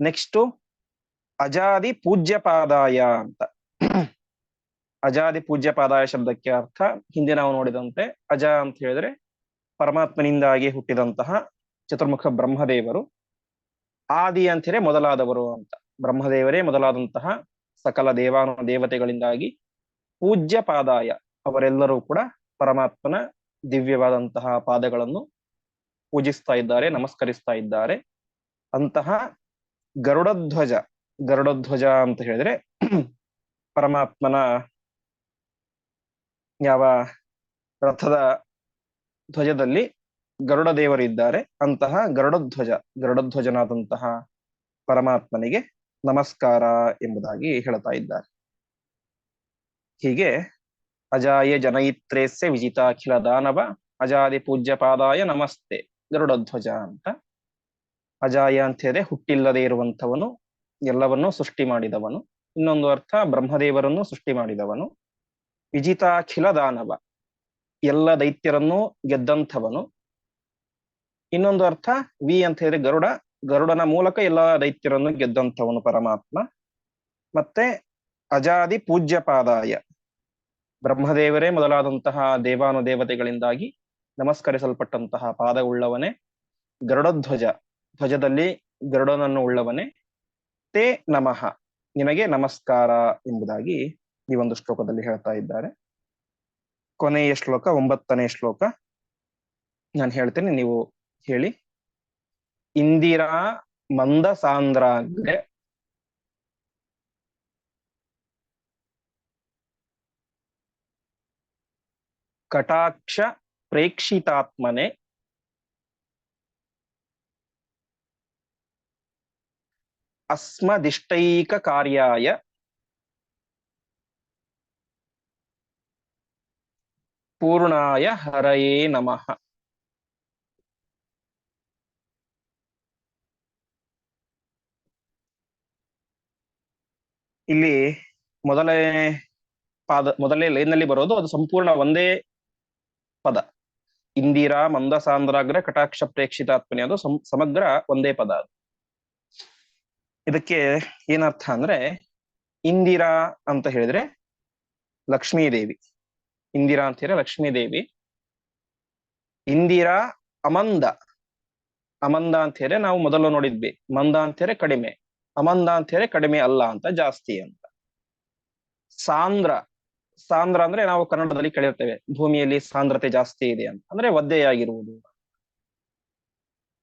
ನೆಕ್ಸ್ಟ್ ಅಜಾದಿ ಪೂಜ್ಯಪಾದಾಯ ಅಂತ. ಅಜಾದಿ ಪೂಜ್ಯಪಾದಾಯ ಶಬ್ದಕ್ಕೆ ಅರ್ಥ, ಹಿಂದೆ ನಾವು ನೋಡಿದಂತೆ ಅಜ ಅಂತ ಹೇಳಿದ್ರೆ ಪರಮಾತ್ಮನಿಂದಾಗಿ ಹುಟ್ಟಿದಂತಹ ಚತುರ್ಮುಖ ಬ್ರಹ್ಮದೇವರು, ಆದಿ ಅಂತ ಹೇಳಿ ಮೊದಲಾದವರು ಅಂತ. ಬ್ರಹ್ಮದೇವರೇ ಮೊದಲಾದಂತಹ ಸಕಲ ದೇವಾನು ದೇವತೆಗಳಿಂದಾಗಿ ಪೂಜ್ಯ ಪಾದಾಯ ಅವರೆಲ್ಲರೂ ಕೂಡ ಪರಮಾತ್ಮನ ದಿವ್ಯವಾದಂತಹ ಪಾದಗಳನ್ನು ಪೂಜಿಸ್ತಾ ಇದ್ದಾರೆ, ನಮಸ್ಕರಿಸ್ತಾ ಇದ್ದಾರೆ. ಅಂತಹ ಗರುಡಧ್ವಜ ಗರುಡಧ್ವಜ ಅಂತ ಹೇಳಿದ್ರೆ ಪರಮಾತ್ಮನ ಯಾವ ರಥದ ಧ್ವಜದಲ್ಲಿ ಗರುಡ ದೇವರು ಇದ್ದಾರೆ, ಅಂತಹ ಗರುಡಧ್ವಜ, ಗರುಡಧ್ವಜನಾದಂತಹ ಪರಮಾತ್ಮನಿಗೆ ನಮಸ್ಕಾರ ಎಂಬುದಾಗಿ ಹೇಳ್ತಾ ಇದ್ದಾರೆ. ಹೀಗೆ ಅಜಾಯ ಜನಯಿತ್ರೇಸ್ಯ ವಿಜಿತಾಖಿಲ ದಾನವ, ಅಜಾದಿ ಪೂಜ್ಯ ಪಾದಾಯ ನಮಸ್ತೆ. ಗರುಡಧ್ವಜ ಅಂತ ಅಜಾಯ ಅಂತ ಹೇಳಿದ್ರೆ ಹುಟ್ಟಿಲ್ಲದೆ ಇರುವಂಥವನು, ಎಲ್ಲವನ್ನೂ ಸೃಷ್ಟಿ ಮಾಡಿದವನು. ಇನ್ನೊಂದು ಅರ್ಥ, ಬ್ರಹ್ಮದೇವರನ್ನು ಸೃಷ್ಟಿ ಮಾಡಿದವನು. ವಿಜಿತಾಖಿಲ ದಾನವ. ಎಲ್ಲ ದೈತ್ಯರನ್ನು ಗೆದ್ದಂಥವನು. ಇನ್ನೊಂದು ಅರ್ಥ, ವಿ ಅಂತ ಹೇಳಿದ್ರೆ ಗರುಡ. ಗರುಡನ ಮೂಲಕ ಎಲ್ಲ ದೈತ್ಯರನ್ನು ಗೆದ್ದಂಥವನು ಪರಮಾತ್ಮ. ಮತ್ತೆ ಅಜಾದಿ ಪೂಜ್ಯಪಾದಾಯ. ಬ್ರಹ್ಮದೇವರೇ ಮೊದಲಾದಂತಹ ದೇವಾನು ದೇವತೆಗಳಿಂದಾಗಿ ನಮಸ್ಕರಿಸಲ್ಪಟ್ಟಂತಹ ಪಾದವುಳ್ಳವನೇ ಗರುಡಧ್ವಜ, ಧ್ವಜದಲ್ಲಿ ಗರುಡನನ್ನು ಉಳ್ಳವನೇ ತೇ ನಮಃ. ನಿಮಗೆ ನಮಸ್ಕಾರ ಎಂಬುದಾಗಿ ಈ ಒಂದು ಶ್ಲೋಕದಲ್ಲಿ ಹೇಳ್ತಾ ಇದ್ದಾರೆ. ಕೊನೆಯ ಶ್ಲೋಕ, ಒಂಬತ್ತನೇ ಶ್ಲೋಕ. ನಾನು ಹೇಳ್ತೇನೆ, ನೀವು ಹೇಳಿ. ಇಂದಿರಾ ಮಂದ ಸಾಂದ್ರಾಗ್ರೆ ಕಟಾಕ್ಷ ಪ್ರೇಕ್ಷಿತಾತ್ಮನೆ. ಅಸ್ಮದಿಷ್ಟೈಕ ಕಾರ್ಯಾಯ ಪೂರ್ಣಾಯ ಹರಯೇ ನಮಃ. ಇಲ್ಲಿ ಮೊದಲನೇ ಪಾದ ಮೊದಲನೇ ಲೈನ್ನಲ್ಲಿ ಬರೋದು ಅದು ಸಂಪೂರ್ಣ ಒಂದೇ ಪದ. ಇಂದಿರಾ ಮಂದ ಸಾಂದ್ರಾಗ್ರ ಕಟಾಕ್ಷ ಪ್ರೇಕ್ಷಿತಾತ್ಮನೆ ಅದು ಸಮಗ್ರ ಒಂದೇ ಪದ ಅದು. ಇದಕ್ಕೆ ಏನರ್ಥ ಅಂದ್ರೆ ಇಂದಿರಾ ಅಂತ ಹೇಳಿದ್ರೆ ಲಕ್ಷ್ಮೀ ದೇವಿ ಇಂದಿರಾ ಅಂತ ಹೇಳಿದ್ರೆ ಲಕ್ಷ್ಮೀ ದೇವಿ ಇಂದಿರಾ ಅಮಂದ. ಅಮಂದ ಅಂತ ಹೇಳಿದ್ರೆ ನಾವು ಮೊದಲು ನೋಡಿದ್ವಿ. ಮಂದ ಅಂತ ಹೇಳಿ ಕಡಿಮೆ. ಅಮಂದ ಅಂತ ಹೇಳಿದ್ರೆ ಕಡಿಮೆ ಅಲ್ಲ ಅಂತ ಜಾಸ್ತಿ ಅಂತ. ಸಾಂದ್ರ ಸಾಂದ್ರ ಅಂದ್ರೆ ನಾವು ಕನ್ನಡದಲ್ಲಿ ಕೇಳಿರ್ತೇವೆ ಭೂಮಿಯಲ್ಲಿ ಸಾಂದ್ರತೆ ಜಾಸ್ತಿ ಇದೆ ಅಂತ. ಅಂದ್ರೆ ಒದ್ದೆಯಾಗಿರುವುದು.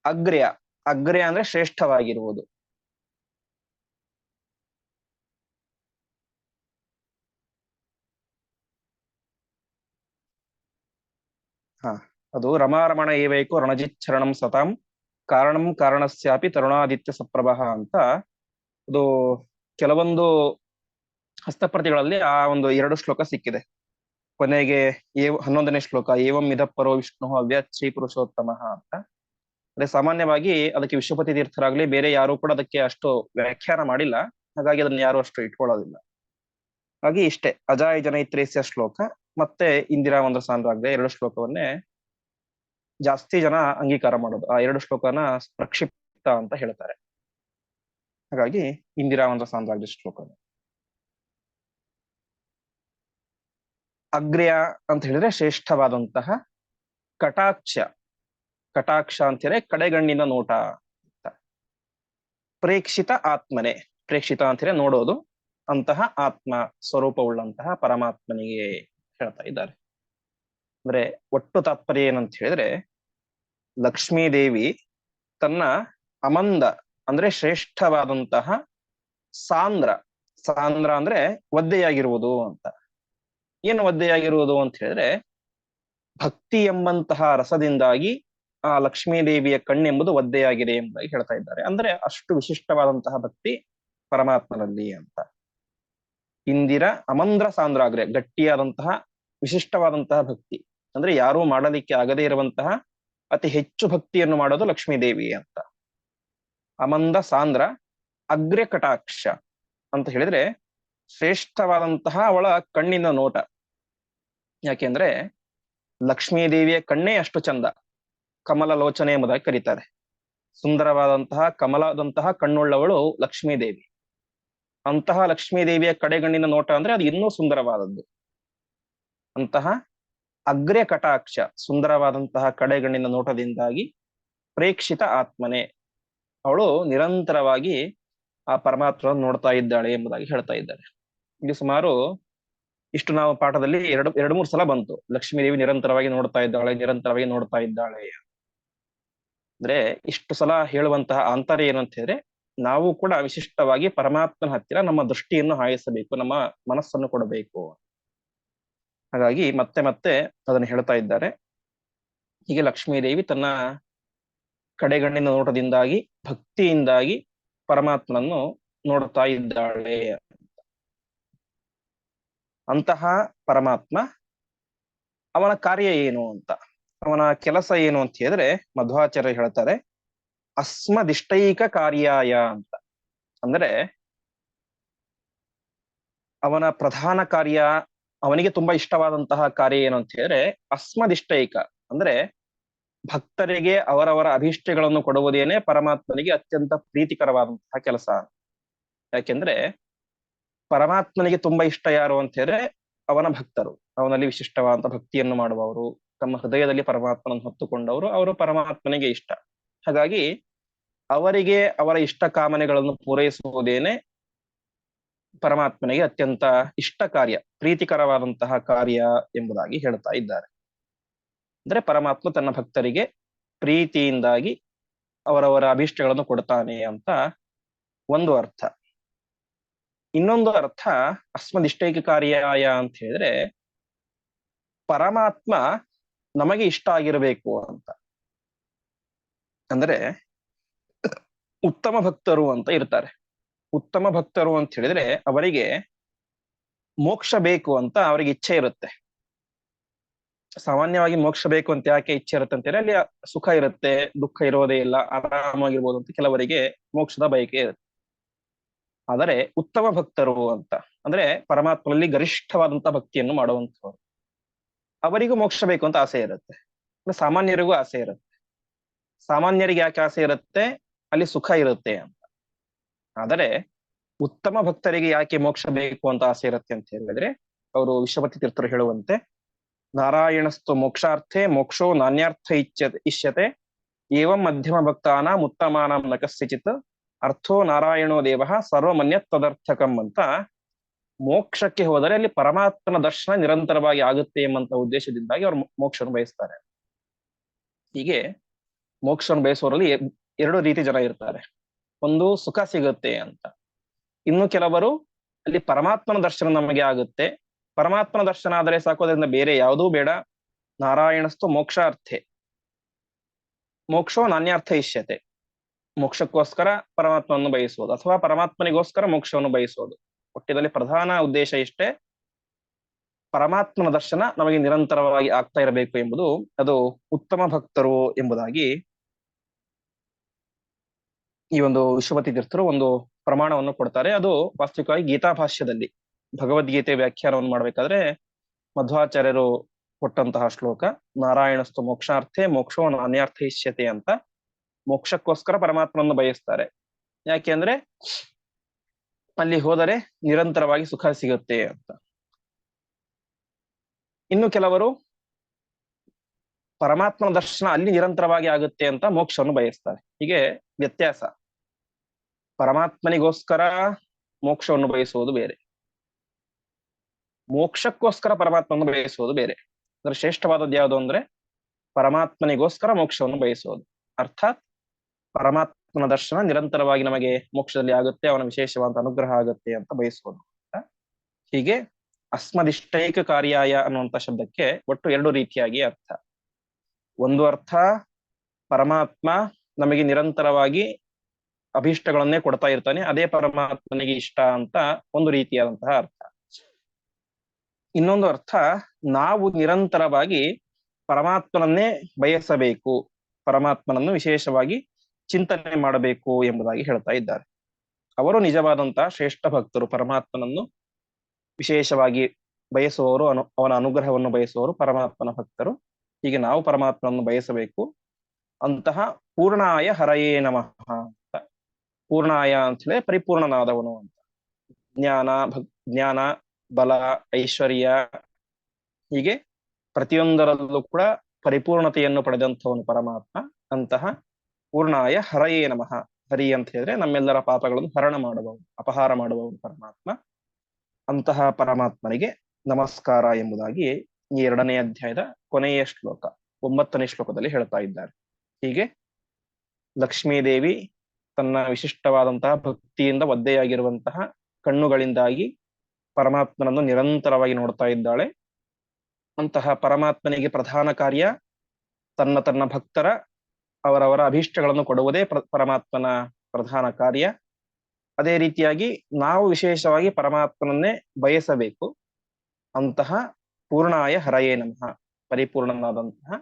ಅಗ್ರ್ಯ. ಅಗ್ರ್ಯ ಅಂದ್ರೆ ಶ್ರೇಷ್ಠವಾಗಿರುವುದು. ಹ, ಅದು ರಮಾರಮಣ ಏವೈಕು ರಣಜಿತ್ ಚರಣಂ ಸತಾಂ. ಕಾರಣಂ ಕಾರಣಸ್ಯಾಪಿ ತರುಣಾದಿತ್ಯ ಸಪ್ರಭ ಅಂತ. ಅದು ಕೆಲವೊಂದು ಹಸ್ತಪ್ರತಿಗಳಲ್ಲಿ ಆ ಒಂದು ಎರಡು ಶ್ಲೋಕ ಸಿಕ್ಕಿದೆ. ಕೊನೆಗೆ ಏ ಹನ್ನೊಂದನೇ ಶ್ಲೋಕ, ಏವಂ ಇದ ಪರೋ ವಿಷ್ಣು ಶ್ರೀ ಪುರುಷೋತ್ತಮ ಅಂತ. ಅದೇ ಸಾಮಾನ್ಯವಾಗಿ ಅದಕ್ಕೆ ವಿಶ್ವಪತಿ ತೀರ್ಥರಾಗ್ಲಿ, ಬೇರೆ ಯಾರು ಕೂಡ ಅದಕ್ಕೆ ಅಷ್ಟು ವ್ಯಾಖ್ಯಾನ ಮಾಡಿಲ್ಲ. ಹಾಗಾಗಿ ಅದನ್ನ ಯಾರು ಅಷ್ಟು ಇಟ್ಕೊಳ್ಳೋದಿಲ್ಲ. ಹಾಗೆ ಇಷ್ಟೇ. ಅಜಾಯ ಜನೈತ್ರೇಸ್ಯ ಶ್ಲೋಕ ಮತ್ತೆ ಇಂದಿರಾ ಒಂದು ಸಾಂದ್ರಾಗ್ರೆ ಎರಡು ಶ್ಲೋಕವನ್ನೇ ಜಾಸ್ತಿ ಜನ ಅಂಗೀಕಾರ ಮಾಡೋದು. ಆ ಎರಡು ಶ್ಲೋಕನ ಪ್ರಕ್ಷಿಪ್ತ ಅಂತ ಹೇಳ್ತಾರೆ. ಹಾಗಾಗಿ ಇಂದಿರಾ ಒಂದು ಸಾಂದ್ರಾಗ್ರೆ ಶ್ಲೋಕ ಅಗ್ರ್ಯ ಅಂತ ಹೇಳಿದ್ರೆ ಶ್ರೇಷ್ಠವಾದಂತಹ ಕಟಾಕ್ಷ. ಕಟಾಕ್ಷ ಅಂತ ಹೇಳಿದ್ರೆ ಕಡೆಗಣ್ಣಿನ ನೋಟ ಅಂತ. ಪ್ರೇಕ್ಷಿತ ಆತ್ಮನೆ. ಪ್ರೇಕ್ಷಿತ ಅಂತ ಹೇಳಿದ್ರೆ ನೋಡೋದು. ಅಂತಹ ಆತ್ಮ ಸ್ವರೂಪವುಳ್ಳಂತಹ ಪರಮಾತ್ಮನಿಗೆ ಹೇಳ್ತಾ ಇದ್ದಾರೆ. ಅಂದ್ರೆ ಒಟ್ಟು ತಾತ್ಪರ್ಯ ಏನಂತ ಹೇಳಿದ್ರೆ ಲಕ್ಷ್ಮೀದೇವಿ ತನ್ನ ಅಮಂದ ಅಂದ್ರೆ ಶ್ರೇಷ್ಠವಾದಂತಹ ಸಾಂದ್ರ. ಸಾಂದ್ರ ಅಂದ್ರೆ ಒದ್ದೆಯಾಗಿರುವುದು ಅಂತ. ಏನು ಒದ್ದೆಯಾಗಿರುವುದು ಅಂತ ಹೇಳಿದ್ರೆ, ಭಕ್ತಿ ಎಂಬಂತಹ ರಸದಿಂದಾಗಿ ಆ ಲಕ್ಷ್ಮೀದೇವಿಯ ಕಣ್ಣೆಂಬುದು ಒದ್ದೆಯಾಗಿದೆ ಎಂಬುದಾಗಿ ಹೇಳ್ತಾ ಇದ್ದಾರೆ. ಅಂದ್ರೆ ಅಷ್ಟು ವಿಶಿಷ್ಟವಾದಂತಹ ಭಕ್ತಿ ಪರಮಾತ್ಮನಲ್ಲಿ ಅಂತ. ಇಂದಿರ ಅಮಂದ್ರ ಸಾಂದ್ರಾಗ್ರೆ ಗಟ್ಟಿಯಾದಂತಹ, ವಿಶಿಷ್ಟವಾದಂತಹ ಭಕ್ತಿ. ಅಂದ್ರೆ ಯಾರೂ ಮಾಡಲಿಕ್ಕೆ ಆಗದೇ ಇರುವಂತಹ ಅತಿ ಹೆಚ್ಚು ಭಕ್ತಿಯನ್ನು ಮಾಡೋದು ಲಕ್ಷ್ಮೀದೇವಿ ಅಂತ. ಅಮಂದ ಸಾಂದ್ರ ಅಗ್ರೆ ಕಟಾಕ್ಷ ಅಂತ ಹೇಳಿದ್ರೆ ಶ್ರೇಷ್ಠವಾದಂತಹ ಅವಳ ಕಣ್ಣಿನ ನೋಟ. ಯಾಕೆಂದ್ರೆ ಲಕ್ಷ್ಮೀದೇವಿಯ ಕಣ್ಣೇ ಅಷ್ಟು ಚಂದ. ಕಮಲ ಲೋಚನೆ ಎಂಬುದಾಗಿ ಕರೀತಾರೆ. ಸುಂದರವಾದಂತಹ, ಕಮಲದಂತಹ ಕಣ್ಣುಳ್ಳವಳು ಲಕ್ಷ್ಮೀದೇವಿ. ಅಂತಹ ಲಕ್ಷ್ಮೀದೇವಿಯ ಕಡೆಗಣ್ಣಿನ ನೋಟ ಅಂದ್ರೆ ಅದು ಇನ್ನೂ ಸುಂದರವಾದದ್ದು. ಅಂತಹ ಅಗ್ರ್ಯ ಕಟಾಕ್ಷ, ಸುಂದರವಾದಂತಹ ಕಡೆಗಣ್ಣಿನ ನೋಟದಿಂದಾಗಿ ಪ್ರೇಕ್ಷಿತ ಆತ್ಮನೆ. ಅವಳು ನಿರಂತರವಾಗಿ ಆ ಪರಮಾತ್ಮವನ್ನು ನೋಡ್ತಾ ಇದ್ದಾಳೆ ಎಂಬುದಾಗಿ ಹೇಳ್ತಾ ಇದ್ದಾರೆ. ಇಲ್ಲಿ ಸುಮಾರು ಇಷ್ಟು ನಾವು ಪಾಠದಲ್ಲಿ ಎರಡು ಎರಡು, ಮೂರು ಸಲ ಬಂತು. ಲಕ್ಷ್ಮೀದೇವಿ ನಿರಂತರವಾಗಿ ನೋಡ್ತಾ ಇದ್ದಾಳೆ, ನಿರಂತರವಾಗಿ ನೋಡ್ತಾ ಇದ್ದಾಳೆ ಅಂದ್ರೆ ಇಷ್ಟು ಸಲ ಹೇಳುವಂತಹ ಅಂತರ ಏನು ಹೇಳಿದ್ರೆ ನಾವು ಕೂಡ ವಿಶಿಷ್ಟವಾಗಿ ಪರಮಾತ್ಮನ ಹತ್ತಿರ ನಮ್ಮ ದೃಷ್ಟಿಯನ್ನು ಹಾಯಿಸಬೇಕು, ನಮ್ಮ ಮನಸ್ಸನ್ನು ಕೊಡಬೇಕು. ಹಾಗಾಗಿ ಮತ್ತೆ ಮತ್ತೆ ಅದನ್ನು ಹೇಳ್ತಾ ಇದ್ದಾರೆ. ಹೀಗೆ ಲಕ್ಷ್ಮೀದೇವಿ ತನ್ನ ಕಡೆಗಣ್ಣಿನ ನೋಟದಿಂದಾಗಿ, ಭಕ್ತಿಯಿಂದಾಗಿ ಪರಮಾತ್ಮನನ್ನು ನೋಡ್ತಾ ಇದ್ದಾಳೆ. ಅಂತಹ ಪರಮಾತ್ಮ ಅವನ ಕಾರ್ಯ ಏನು ಅಂತ, ಅವನ ಕೆಲಸ ಏನು ಅಂತ ಹೇಳಿದ್ರೆ ಮಧ್ವಾಚಾರ್ಯ ಹೇಳ್ತಾರೆ, ಅಸ್ಮದಿಷ್ಟೈಕ ಕಾರ್ಯಾಯ ಅಂತ. ಅಂದ್ರೆ ಅವನ ಪ್ರಧಾನ ಕಾರ್ಯ, ಅವನಿಗೆ ತುಂಬಾ ಇಷ್ಟವಾದಂತಹ ಕಾರ್ಯ ಏನು ಅಂತ ಹೇಳಿದ್ರೆ ಅಸ್ಮದಿಷ್ಟೈಕ. ಅಂದ್ರೆ ಭಕ್ತರಿಗೆ ಅವರವರ ಅಭಿಷ್ಟಗಳನ್ನು ಕೊಡುವುದೇನೆ ಪರಮಾತ್ಮನಿಗೆ ಅತ್ಯಂತ ಪ್ರೀತಿಕರವಾದಂತಹ ಕೆಲಸ. ಯಾಕೆಂದ್ರೆ ಪರಮಾತ್ಮನಿಗೆ ತುಂಬಾ ಇಷ್ಟ ಯಾರು ಅಂತ ಹೇಳಿದ್ರೆ ಅವನ ಭಕ್ತರು. ಅವನಲ್ಲಿ ವಿಶಿಷ್ಟವಾದ ಭಕ್ತಿಯನ್ನು ಮಾಡುವವರು, ತಮ್ಮ ಹೃದಯದಲ್ಲಿ ಪರಮಾತ್ಮನನ್ನು ಹೊತ್ತುಕೊಂಡವರು ಅವರು ಪರಮಾತ್ಮನಿಗೆ ಇಷ್ಟ. ಹಾಗಾಗಿ ಅವರಿಗೆ ಅವರ ಇಷ್ಟ ಕಾಮನೆಗಳನ್ನು ಪೂರೈಸುವುದೇನೆ ಪರಮಾತ್ಮನಿಗೆ ಅತ್ಯಂತ ಇಷ್ಟ ಕಾರ್ಯ, ಪ್ರೀತಿಕರವಾದಂತಹ ಕಾರ್ಯ ಎಂಬುದಾಗಿ ಹೇಳ್ತಾ ಇದ್ದಾರೆ. ಅಂದ್ರೆ ಪರಮಾತ್ಮ ತನ್ನ ಭಕ್ತರಿಗೆ ಪ್ರೀತಿಯಿಂದಾಗಿ ಅವರವರ ಅಭೀಷ್ಟಗಳನ್ನು ಕೊಡ್ತಾನೆ ಅಂತ ಒಂದು ಅರ್ಥ. ಇನ್ನೊಂದು ಅರ್ಥ ಅಸ್ಮದಿಷ್ಟೈಕ ಕಾರ್ಯಾಯ ಅಂತ ಹೇಳಿದ್ರೆ, ಪರಮಾತ್ಮ ನಮಗೆ ಇಷ್ಟ ಆಗಿರಬೇಕು ಅಂತ. ಅಂದ್ರೆ ಉತ್ತಮ ಭಕ್ತರು ಅಂತ ಇರ್ತಾರೆ. ಉತ್ತಮ ಭಕ್ತರು ಅಂತ ಹೇಳಿದ್ರೆ ಅವರಿಗೆ ಮೋಕ್ಷ ಬೇಕು ಅಂತ ಅವರಿಗೆ ಇಚ್ಛೆ ಇರುತ್ತೆ. ಸಾಮಾನ್ಯವಾಗಿ ಮೋಕ್ಷ ಬೇಕು ಅಂತ ಯಾಕೆ ಇಚ್ಛೆ ಇರುತ್ತೆ ಅಂತೇಳಿ ಅಲ್ಲಿ ಸುಖ ಇರುತ್ತೆ, ದುಃಖ ಇರೋದೇ ಇಲ್ಲ, ಆರಾಮಾಗಿರ್ಬೋದು ಅಂತ ಕೆಲವರಿಗೆ ಮೋಕ್ಷದ ಬಯಕೆ ಇರುತ್ತೆ. ಆದರೆ ಉತ್ತಮ ಭಕ್ತರು ಅಂತ. ಅಂದ್ರೆ ಪರಮಾತ್ಮನಲ್ಲಿ ಗರಿಷ್ಠವಾದಂತಹ ಭಕ್ತಿಯನ್ನು ಮಾಡುವಂತವರು ಅವರಿಗೂ ಮೋಕ್ಷ ಬೇಕು ಅಂತ ಆಸೆ ಇರುತ್ತೆ. ಸಾಮಾನ್ಯರಿಗೂ ಆಸೆ ಇರುತ್ತೆ. ಸಾಮಾನ್ಯರಿಗೆ ಯಾಕೆ ಆಸೆ ಇರುತ್ತೆ? ಅಲ್ಲಿ ಸುಖ ಇರುತ್ತೆ ಅಂತ. ಆದರೆ ಉತ್ತಮ ಭಕ್ತರಿಗೆ ಯಾಕೆ ಮೋಕ್ಷ ಬೇಕು ಅಂತ ಆಸೆ ಇರುತ್ತೆ ಅಂತ ಹೇಳಿದ್ರೆ, ಅವರು ವಿಶ್ವಪತಿ ತೀರ್ಥರು ಹೇಳುವಂತೆ, ನಾರಾಯಣಸ್ತು ಮೋಕ್ಷಾರ್ಥೆ ಮೋಕ್ಷೋ ನಾನ್ಯಾರ್ಥ ಇಚ್ಛ ಇಷ್ಯತೆ, ಏವಂ ಮಧ್ಯಮ ಭಕ್ತಾನ ಮುತ್ತಮಾನಂ ನ ಅರ್ಥೋ ನಾರಾಯಣೋ ದೇವ ಸರ್ವಮನ್ಯ ತದರ್ಥಕಂ ಅಂತ ಮೋಕ್ಷಕ್ಕೆ ಹೋದರೆ ಅಲ್ಲಿ ಪರಮಾತ್ಮನ ದರ್ಶನ ನಿರಂತರವಾಗಿ ಆಗುತ್ತೆ ಎಂಬಂತ ಉದ್ದೇಶದಿಂದಾಗಿ ಅವರು ಮೋಕ್ಷವನ್ನು ಬಯಸ್ತಾರೆ. ಹೀಗೆ ಮೋಕ್ಷವನ್ನು ಬಯಸುವವರಲ್ಲಿ ಎರಡು ರೀತಿ ಜನ ಇರ್ತಾರೆ. ಒಂದು ಸುಖ ಸಿಗುತ್ತೆ ಅಂತ. ಇನ್ನು ಕೆಲವರು ಅಲ್ಲಿ ಪರಮಾತ್ಮನ ದರ್ಶನ ನಮಗೆ ಆಗುತ್ತೆ. ಪರಮಾತ್ಮನ ದರ್ಶನ ಆದರೆ ಸಾಕು, ಅದರಿಂದ ಬೇರೆ ಯಾವುದೂ ಬೇಡ. ನಾರಾಯಣಸ್ತು ಮೋಕ್ಷಾರ್ಥೆ. ಮೋಕ್ಷೋ ನಾಣ್ಯಾರ್ಥ ಇಷ್ಯತೆ. ಮೋಕ್ಷಕ್ಕೋಸ್ಕರ ಪರಮಾತ್ಮವನ್ನು ಬಯಸುವುದು ಅಥವಾ ಪರಮಾತ್ಮನಿಗೋಸ್ಕರ ಮೋಕ್ಷವನ್ನು ಬಯಸುವುದು. ಒಟ್ಟಿನಲ್ಲಿ ಪ್ರಧಾನ ಉದ್ದೇಶ ಇಷ್ಟೇ, ಪರಮಾತ್ಮನ ದರ್ಶನ ನಮಗೆ ನಿರಂತರವಾಗಿ ಆಗ್ತಾ ಇರಬೇಕು ಎಂಬುದು, ಅದು ಉತ್ತಮ ಭಕ್ತರು ಎಂಬುದಾಗಿ ಈ ಒಂದು ವಿಶ್ವಪತಿ ತೀರ್ಥರು ಒಂದು ಪ್ರಮಾಣವನ್ನು ಕೊಡ್ತಾರೆ. ಅದು ವಾಸ್ತವಿಕವಾಗಿ ಗೀತಾಭಾಷ್ಯದಲ್ಲಿ ಭಗವದ್ಗೀತೆ ವ್ಯಾಖ್ಯಾನವನ್ನು ಮಾಡಬೇಕಾದ್ರೆ ಮಧ್ವಾಚಾರ್ಯರು ಕೊಟ್ಟಂತಹ ಶ್ಲೋಕ, ನಾರಾಯಣಸ್ತು ಮೋಕ್ಷಾರ್ಥೆ ಮೋಕ್ಷೋ ನಾನ್ಯಾರ್ಥ ಇಷ್ಯತೆ ಅಂತ. ಮೋಕ್ಷಕ್ಕೋಸ್ಕರ ಪರಮಾತ್ಮನನ್ನು ಬಯಸ್ತಾರೆ. ಯಾಕೆ ಅಂದ್ರೆ ಅಲ್ಲಿ ಹೋದರೆ ನಿರಂತರವಾಗಿ ಸುಖ ಸಿಗುತ್ತೆ ಅಂತ. ಇನ್ನು ಕೆಲವರು ಪರಮಾತ್ಮನ ದರ್ಶನ ಅಲ್ಲಿ ನಿರಂತರವಾಗಿ ಆಗುತ್ತೆ ಅಂತ ಮೋಕ್ಷವನ್ನು ಬಯಸ್ತಾರೆ. ಹೀಗೆ ವ್ಯತ್ಯಾಸ. ಪರಮಾತ್ಮನಿಗೋಸ್ಕರ ಮೋಕ್ಷವನ್ನು ಬಯಸುವುದು ಬೇರೆ. ಮೋಕ್ಷಕ್ಕೋಸ್ಕರ ಪರಮಾತ್ಮವನ್ನು ಬಯಸುವುದು ಬೇರೆ. ಅಂದ್ರೆ ಶ್ರೇಷ್ಠವಾದದ್ದು ಯಾವುದು ಅಂದ್ರೆ ಪರಮಾತ್ಮನಿಗೋಸ್ಕರ ಮೋಕ್ಷವನ್ನು ಬಯಸುವುದು. ಅರ್ಥಾತ್ ಪರಮಾತ್ಮನ ದರ್ಶನ ನಿರಂತರವಾಗಿ ನಮಗೆ ಮೋಕ್ಷದಲ್ಲಿ ಆಗುತ್ತೆ, ಅವನ ವಿಶೇಷವಾದ ಅನುಗ್ರಹ ಆಗುತ್ತೆ ಅಂತ ಬಯಸ್ಬೋದು. ಹೀಗೆ ಅಸ್ಮದಿಷ್ಟೈಕ ಕಾರ್ಯಾಯ ಅನ್ನುವಂತ ಶಬ್ದಕ್ಕೆ ಒಟ್ಟು ಎರಡು ರೀತಿಯಾಗಿ ಅರ್ಥ. ಒಂದು ಅರ್ಥ, ಪರಮಾತ್ಮ ನಮಗೆ ನಿರಂತರವಾಗಿ ಅಭೀಷ್ಟಗಳನ್ನೇ ಕೊಡ್ತಾ ಇರ್ತಾನೆ, ಅದೇ ಪರಮಾತ್ಮನಿಗೆ ಇಷ್ಟ ಅಂತ ಒಂದು ರೀತಿಯಾದಂತಹ ಅರ್ಥ. ಇನ್ನೊಂದು ಅರ್ಥ, ನಾವು ನಿರಂತರವಾಗಿ ಪರಮಾತ್ಮನನ್ನೇ ಬಯಸಬೇಕು, ಪರಮಾತ್ಮನನ್ನು ವಿಶೇಷವಾಗಿ ಚಿಂತನೆ ಮಾಡಬೇಕು ಎಂಬುದಾಗಿ ಹೇಳ್ತಾ ಇದ್ದಾರೆ. ಅವರು ನಿಜವಾದಂತಹ ಶ್ರೇಷ್ಠ ಭಕ್ತರು, ಪರಮಾತ್ಮನನ್ನು ವಿಶೇಷವಾಗಿ ಬಯಸುವವರು, ಅನು, ಅವನ ಅನುಗ್ರಹವನ್ನು ಬಯಸುವವರು ಪರಮಾತ್ಮನ ಭಕ್ತರು. ಹೀಗೆ ನಾವು ಪರಮಾತ್ಮನನ್ನು ಬಯಸಬೇಕು. ಅಂತಹ ಪೂರ್ಣಾಯ ಹರಯೇ ನಮಃ ಅಂತ. ಪೂರ್ಣಾಯ ಅಂತ ಹೇಳಿ ಪರಿಪೂರ್ಣನಾದವನು ಅಂತ. ಜ್ಞಾನ, ಭಕ್, ಜ್ಞಾನ, ಬಲ, ಐಶ್ವರ್ಯ ಹೀಗೆ ಪ್ರತಿಯೊಂದರಲ್ಲೂ ಕೂಡ ಪರಿಪೂರ್ಣತೆಯನ್ನು ಪಡೆದಂಥವನು ಪರಮಾತ್ಮ. ಅಂತಹ ಪೂರ್ಣಾಯ ಹರಯೇ ನಮಃ. ಹರಿ ಅಂತ ಹೇಳಿದ್ರೆ ನಮ್ಮೆಲ್ಲರ ಪಾಪಗಳನ್ನು ಹರಣ ಮಾಡುವವನು, ಅಪಹಾರ ಮಾಡುವವನು ಪರಮಾತ್ಮ. ಅಂತಹ ಪರಮಾತ್ಮನಿಗೆ ನಮಸ್ಕಾರ ಎಂಬುದಾಗಿ ಈ ಎರಡನೇ ಅಧ್ಯಾಯದ ಕೊನೆಯ ಶ್ಲೋಕ, ಒಂಬತ್ತನೇ ಶ್ಲೋಕದಲ್ಲಿ ಹೇಳ್ತಾ ಇದ್ದಾರೆ. ಹೀಗೆ ಲಕ್ಷ್ಮೀದೇವಿ ತನ್ನ ವಿಶಿಷ್ಟವಾದಂತಹ ಭಕ್ತಿಯಿಂದ ಒದ್ದೆಯಾಗಿರುವಂತಹ ಕಣ್ಣುಗಳಿಂದಾಗಿ ಪರಮಾತ್ಮನನ್ನು ನಿರಂತರವಾಗಿ ನೋಡ್ತಾ ಇದ್ದಾಳೆ. ಅಂತಹ ಪರಮಾತ್ಮನಿಗೆ ಪ್ರಧಾನ ಕಾರ್ಯ ತನ್ನ ತನ್ನ ಭಕ್ತರ ಅವರವರ ಅಭೀಷ್ಟಗಳನ್ನು ಕೊಡುವುದೇ ಪ್ರ, ಪರಮಾತ್ಮನ ಪ್ರಧಾನ ಕಾರ್ಯ. ಅದೇ ರೀತಿಯಾಗಿ ನಾವು ವಿಶೇಷವಾಗಿ ಪರಮಾತ್ಮನನ್ನೇ ಬಯಸಬೇಕು. ಅಂತಹ ಪೂರ್ಣಾಯ ಹರಯೇ ನಮಃ. ಪರಿಪೂರ್ಣನಾದಂತಹ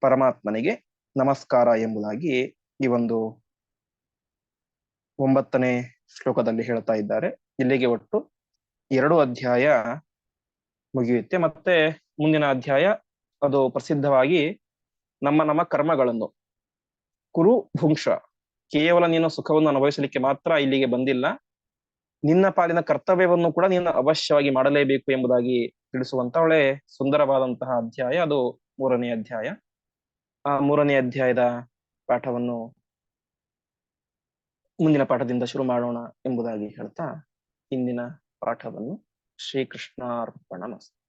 ಪರಮಾತ್ಮನಿಗೆ ನಮಸ್ಕಾರ ಎಂಬುದಾಗಿ ಈ ಒಂದು ಒಂಬತ್ತನೇ ಶ್ಲೋಕದಲ್ಲಿ ಹೇಳ್ತಾ ಇದ್ದಾರೆ. ಇಲ್ಲಿಗೆ ಒಟ್ಟು ಎರಡು ಅಧ್ಯಾಯ ಮುಗಿಯುತ್ತೆ. ಮತ್ತೆ ಮುಂದಿನ ಅಧ್ಯಾಯ ಅದು ಪ್ರಸಿದ್ಧವಾಗಿ ನಮ್ಮ ನಮ್ಮ ಕರ್ಮಗಳನ್ನು ಕುರು ಭುಂಕ್ಷ. ಕೇವಲ ನೀನು ಸುಖವನ್ನು ಅನುಭವಿಸಲಿಕ್ಕೆ ಮಾತ್ರ ಇಲ್ಲಿಗೆ ಬಂದಿಲ್ಲ. ನಿನ್ನ ಪಾಲಿನ ಕರ್ತವ್ಯವನ್ನು ಕೂಡ ನೀನು ಅವಶ್ಯವಾಗಿ ಮಾಡಲೇಬೇಕು ಎಂಬುದಾಗಿ ತಿಳಿಸುವಂತ ಒಳ್ಳೆ ಸುಂದರವಾದಂತಹ ಅಧ್ಯಾಯ ಅದು ಮೂರನೇ ಅಧ್ಯಾಯ. ಆ ಮೂರನೇ ಅಧ್ಯಾಯದ ಪಾಠವನ್ನು ಮುಂದಿನ ಪಾಠದಿಂದ ಶುರು ಮಾಡೋಣ ಎಂಬುದಾಗಿ ಹೇಳ್ತಾ ಇಂದಿನ ಪಾಠವನ್ನು ಶ್ರೀಕೃಷ್ಣಾರ್ಪಣ ಮಸ್ತು